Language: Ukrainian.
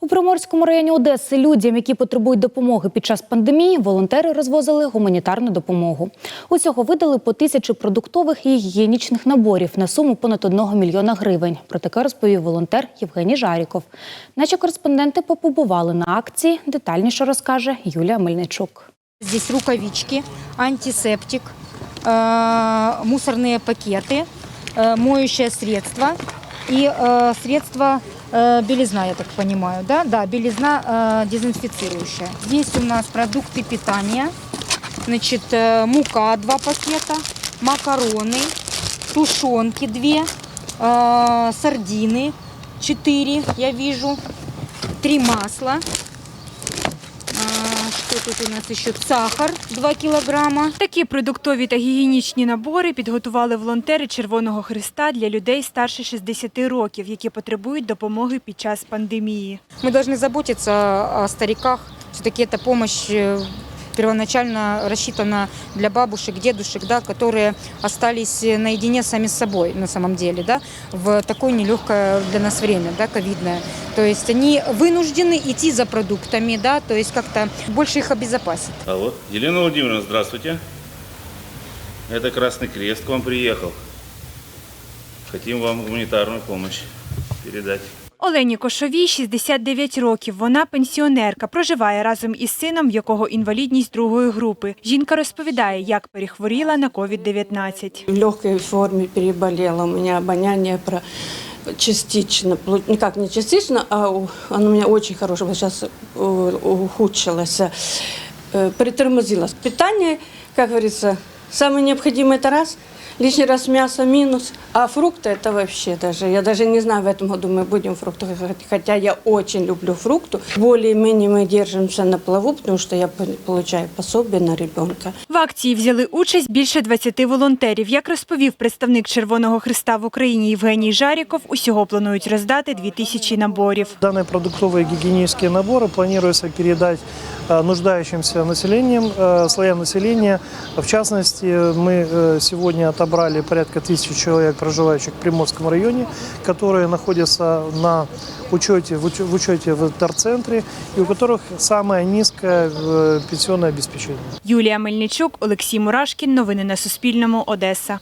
У Приморському районі Одеси людям, які потребують допомоги під час пандемії, волонтери розвозили гуманітарну допомогу. Усього видали по тисячі продуктових і гігієнічних наборів на суму понад 1 мільйона гривень. Про таке розповів волонтер Євгеній Жаріков. Наші кореспонденти побували на акції. Детальніше розкаже Юлія Мельничук. Здесь рукавички, антисептик, э, мусорные пакеты, э, моющее средство и э, средство э, белизна, я так понимаю, да? Да, белизна э, дезинфицирующая. Здесь у нас продукты питания, значит, э, мука два пакета, макароны, тушенки две, э, сардины четыре, я вижу, три масла, а, Что тут у нас еще? Сахар 2 килограмма. Такі продуктові та гігієнічні набори підготували волонтери Червоного Христа для людей старше 60 років, які потребують допомоги під час пандемії. Мы должны заботиться о стариках. Все-таки эта помощь э, первоначально рассчитана для бабушек, дедушек, да, которые остались наедине сами с собой на самом деле, да, в такое нелегкое для нас время, да, ковидное. То есть они вынуждены идти за продуктами, да, то есть как-то больше их обезопасить. Алло, Елена Владимировна, здравствуйте. Это Красный Крест к вам приехал. Хотим вам гуманитарную помощь передать. Олені Кошовій 69 років. Вона пенсіонерка, проживає разом із сином, в якого інвалідність другої групи. Жінка розповідає, як перехворіла на COVID-19. В легкой форме переболела. У меня обоняние про частично, никак не частично, а оно у меня очень хорошее, сейчас ухудшилось, э, притормозилось. Питание, как говорится, самое необходимое это раз, лишний раз мясо минус, а фрукты это вообще даже, я даже не знаю, в этом году мы будем фрукты, хотя я очень люблю фрукты. Более-менее мы держимся на плаву, потому что я по- получаю пособие на ребенка. В акції взяли участь більше 20 волонтерів. Як розповів представник Червоного Христа в Україні Євгеній Жаріков, усього планують роздати 2000 наборів. Данные продуктовые гигиенические наборы планируется передать э, нуждающимся населением, э, слоям населения. В частности, мы э, сегодня отобрали порядка тысячи человек, проживающих в Приморском районе, которые находятся на учете, в учете, в учете в терцентре и у которых самое низкое э, пенсионное обеспечение. Юлія Мельничук, Олексій Мурашкін. Новини на Суспільному. Одеса.